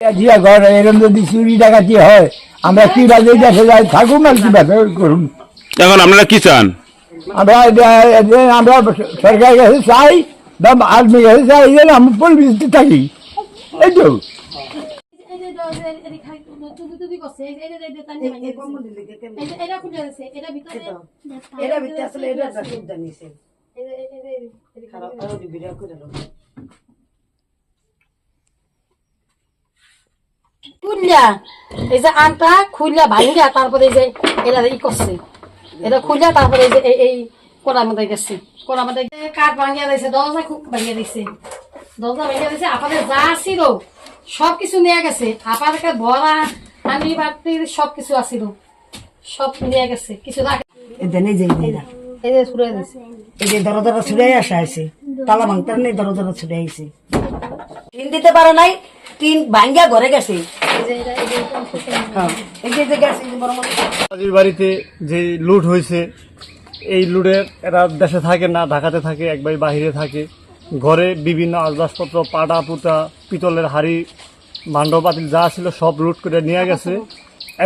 দিয়া ঘর এরকম যদি চুরি ডাকাতি হয় আমরা কি বাজে দেশে যাই থাকুন আর কি কীভাবে করুন এখন আপনারা কি চান আমরা আমরা সরকারের কাছে চাই বা আর্মির কাছে চাই যে আমরা পুলিশ থাকি এই তো এটা ভিতরে আসলে এটা খুললা। এই যে আনটা খুললা ভাঙ্গা তারপরে এই যে এটা ই করছে। এটা খুললা তারপরে এই যে এই- এই কোড়ার মধ্যে গেছে কোড়ার মধ্যে কাঠ ভাঙিয়া দিয়েছে দরজা খুব ভাঙিয়া দিয়েছে দরজা ভাঙিয়া দিয়েছে আপনাদের যা ছিল সব কিছু নিয়ে গেছে। আপনাদের ভরা আনি বাতির সব কিছু আসিল সব নিয়ে গেছে কিছু রাখে এটা নেই যে এটা এই যে ছুড়ে দিছে। এই যে দর দর ছুড়ে আসা আছে তালা ভাঙতে নেই দর দর ছুড়ে আইছে টিন দিতে পারে নাই টিন ভাঙ্গা ঘরে গেছে। বাড়িতে যে লুট হয়েছে এই লুটের এরা দেশে থাকে না ঢাকাতে থাকে একবার বাহিরে থাকে। ঘরে বিভিন্ন আসবাবপত্র পাটা পুতা পিতলের হাড়ি ভাণ্ড পাতিল যা ছিল সব লুট করে নিয়ে গেছে।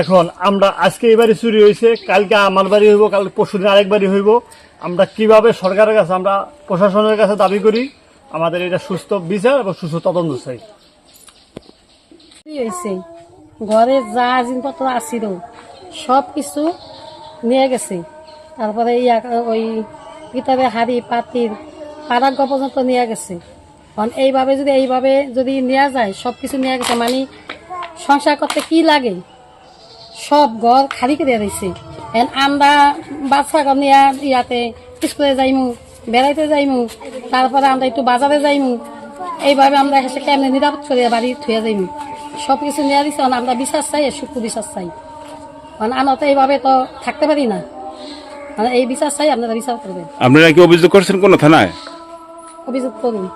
এখন আমরা আজকে এই বাড়ি চুরি হয়েছে কালকে আমার বাড়ি হইব কাল পরশুদিন আরেক বাড়ি হইব। আমরা কীভাবে সরকারের কাছে আমরা প্রশাসনের কাছে দাবি করি? আমাদের এটা সুস্থ বিচার এবং সুস্থ তদন্ত চাই। কি হয়েছে ঘরে যা জিনিসপত্র আসছিল সব কিছু নিয়ে গেছে। তারপরে ওই কিতাবে হাড়ি পাতির পারাগ্য পর্যন্ত নিয়ে গেছে। কারণ এইভাবে যদি এইভাবে যদি নেওয়া যায়, সব কিছু নিয়ে গেছে মানে সংসার করতে কি লাগে? সব ঘর খালি করে দিয়েছে এখন আমরা বাচ্চা ঘর নিয়ে ইয়াতে স্কুলে যাইমু, বেড়াইতে যাইমু, তারপরে আমরা একটু বাজারে যাইমু। এইভাবে আমরা এসে কেমনি নিরাপদ করে বাড়ি থুয়ে যাইমু। সব কিছু নিয়ে দিচ্ছে কারণ আমরা বিশ্বাস চাই সুখ বিশ্বাস চাই। কারণ আমরা তো এইভাবে তো থাকতে পারি না। মানে এই বিশ্বাস চাই আপনারা বিশ্বাস করবেন। আপনারা কি অভিযোগ করছেন কোনো থানায়? অভিযোগ করুন।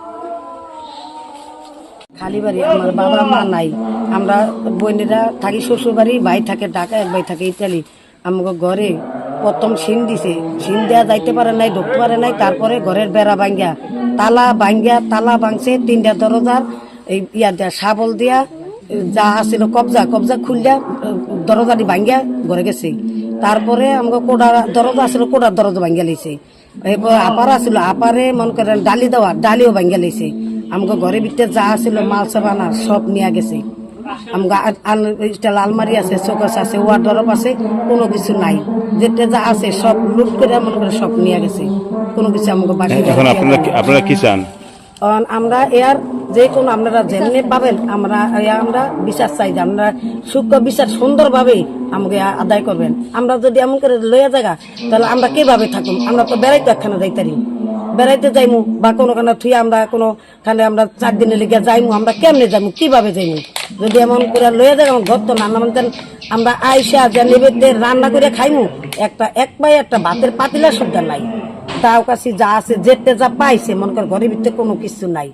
খালি বাড়ি আমার বাবা মা নাই। আমরা বোনেরা থাকি শ্বশুর বাড়ি ভাই থাকে ঢাকা এক ভাই থাকে ইতালি। আমাকে ঘরে প্রথম সিন দিছে। সিন দেওয়া যাইতে পারে নাই ঢুকতে পারে নাই তারপরে ঘরের বেড়া ভাঙ্গা। তালা ভাঙ্গা তালা ভাঙছে তিনটা দরজার এই ইয়া দেয়া শাবল দিয়া যা আছিল কবজা কবজা খুললা দরজাটি ভাঙ্গা ঘরে গেছে। তারপরে আমাকে কোডার দরজা আছিল কোডার দরজা ভাঙ্গা লইছে। এরপর আপার আছিল আপারে মন করেন ডালি দেওয়া ডালিও ভাঙ্গা লইছে। আমাকে ঘরে ভিতরে যা আছিল মাল সাবানা সব নিয়ে গেছে। স্টাইল আলমারি আছে চৌকাস আছে ওয়ার্ডরপ আছে কোনো কিছু নাই। যেটা যা আছে সব লুট করে মনে করে সব নিয়ে গেছে। কোনো কিছু আমাকে বাকি এখন আপনারা কি- আপনারা কি চান? আমরা এর যে কোনো আপনারা যেমনি পাবেন, আমরা আমরা বিচার চাই যে আমরা সূক্ষ্ম বিচার সুন্দরভাবে আমাকে আদায় করবেন। আমরা যদি এমন করে লইয়া জায়গা তাহলে আমরা কীভাবে থাকুন আমরা তো বেড়াইতে একখানে যাইতারি বেড়াইতে যাইমু বা কোনো খানে থুই আমরা কোনো খানে আমরা চার দিনে লেগে যাইমু, আমরা কেমনে যাইমু, কীভাবে যাইমু? যদি এমন করে লইয়া জায়গা আমার ঘর তো না আমাদের আমরা আইসা যে নেবেদ্যে রান্না করে খাইমু, একটা এক পায়ে একটা ভাতের পাতিলা সুবিধা নাই। তাও কাছে যা আছে, যেতে যা পাইছে, মনে কর ঘরের ভিতরে কোনো কিছু নাই।